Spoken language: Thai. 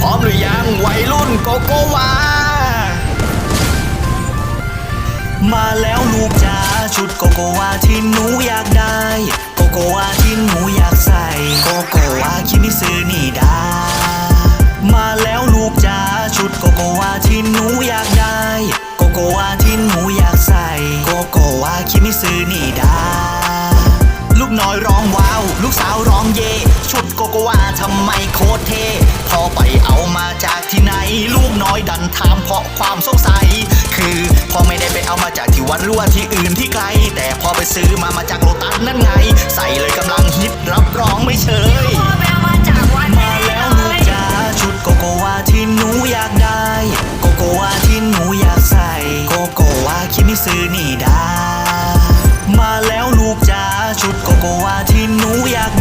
พร้อมหรือยังวัยรุ่นโกโกวา มาแล้วลูกจ๋าชุดโกโกวาที่หนูอยากได้ โกโกวาที่หนูอยากใส่ โกโกวาคิมิซึนี่ดา มาแล้วลูกจ๋าชุดโกโกวาที่หนูอยากได้ โกโกวาที่หนูอยากใส่ โกโกวาคิมิซึนี่ดา ลูกน้อยร้องว้าว ลูกสาวร้องเย่ชุดโกโกวาทำไมโคตรเท่ ทำเพราะความสงสัย คือพ่อไม่ได้ไปเอามาจากที่วัดรั่วที่อื่นที่ไกล แต่พ่อไปซื้อมามาจากโลตัสนั่นไง ใส่เลยกำลังฮิตรับรองไม่เชยมาแล้วหนูจ้าชุดโกโกวาที่หนูอยากได้ โกโกวาที่หนูอยากใส่ โกโกวาคิมิซื้อนี่ดามาแล้วลูกจ้าชุดโกโกวาที่หนูอยาก